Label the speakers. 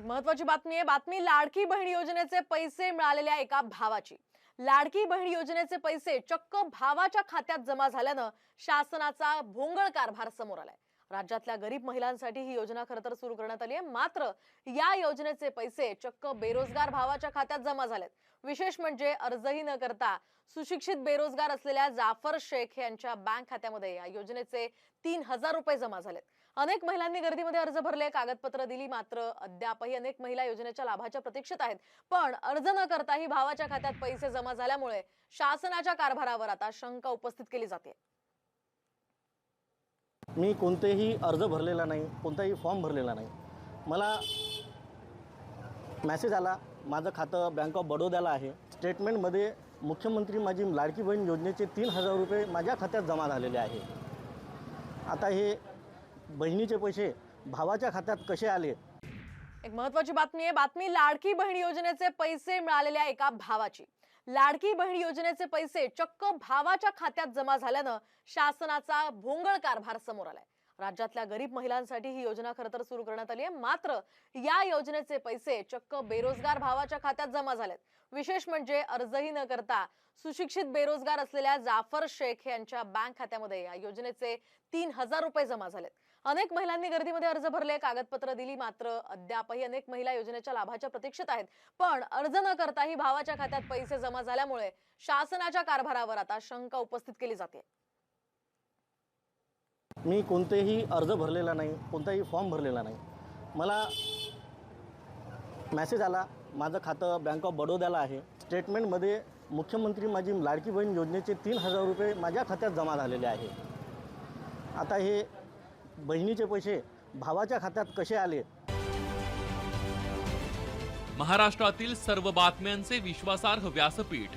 Speaker 1: एक महत्वाची बातमी आहे. बातमी लाडकी बहीण योजनेचे पैसे मिळालेल्या एका भावाची. लाडकी बहीण योजनेचे पैसे चक्क भावाच्या खात्यात जमा झाल्यानं शासनाचा भोंगळ कारभार समोर आलाय. राज्यातल्या गरीब महिलांसाठी ही योजना खरं तर सुरू करण्यात आली आहे. मात्र या योजनेचे पैसे चक्क बेरोजगार भावाच्या खात्यात जमा झालेत. विशेष म्हणजे अर्जही न करता सुशिक्षित बेरोजगार असलेल्या जाफर शेख यांच्या बँक खात्यामध्ये या योजनेचे तीन हजार रुपये जमा झालेत. अनेक महिलांनी गर्दीमध्ये अर्ज भरले कागदपत्र दिली मात्र अद्यापही अनेक महिला योजनेच्या लाभाच्या प्रतीक्षेत आहेत. पण अर्ज न करताही भावाच्या खात्यात पैसे जमा झाल्यामुळे शासनाच्या कारभारावर आता शंका उपस्थित केली जाते.
Speaker 2: मी कोणतेही अर्ज भरलेला नाही कोणताही फॉर्म भरलेला नाही. मला मॅसेज आला माझं खातं बँक ऑफ बडोद्याला आहे. स्टेटमेंटमध्ये मुख्यमंत्री माझी लाडकी बहीण योजनेचे तीन हजार रुपये माझ्या खात्यात जमा झालेले आहे. आता हे बहिणीचे पैसे भावाच्या खात्यात कसे आले?
Speaker 1: एक महत्वाची बातमी आहे. बातमी लाडकी बहीण योजनेचे पैसे मिळालेल्या एका भावाची. लाडकी बहीण योजनेचे पैसे चक्क भावाच्या खात्यात जमा झाल्यानं शासनाचा भोंगळ कारभार समोर आलाय. राज्यातल्या गरीब महिलांसाठी ही योजना खरं तर सुरू करण्यात आली आहे. मात्र या योजनेचे पैसे चक्क बेरोजगार भावाच्या खात्यात जमा झालेत. विशेष म्हणजे अर्जही न करता सुशिक्षित बेरोजगार असलेल्या जाफर शेख यांच्या बँक खात्यामध्ये या योजनेचे तीन हजार रुपये जमा झालेत. अनेक महिलांनी गर्दीमध्ये अर्ज भरले कागदपत्र दिली मात्र अद्यापही अनेक महिला योजनेच्या लाभाच्या प्रतीक्षेत आहेत. पण अर्ज न करताही भावाच्या खात्यात पैसे जमा झाल्यामुळे शासनाच्या कारभारावर आता शंका उपस्थित केली जाते.
Speaker 2: मी कोणतेही अर्ज भरलेला नाही कोणताही फॉर्म भरलेला नाही. मला मॅसेज आला माझं खातं बँक ऑफ बडोद्याला आहे. स्टेटमेंटमध्ये मुख्यमंत्री माझी लाडकी बहीण योजनेचे तीन हजार रुपये माझ्या खात्यात जमा झालेले आहे. आता हे बहिणीचे पैसे भावाच्या खात्यात कसे आले?
Speaker 3: महाराष्ट्रातील सर्व बातम्यांचे विश्वासार्ह व्यासपीठ.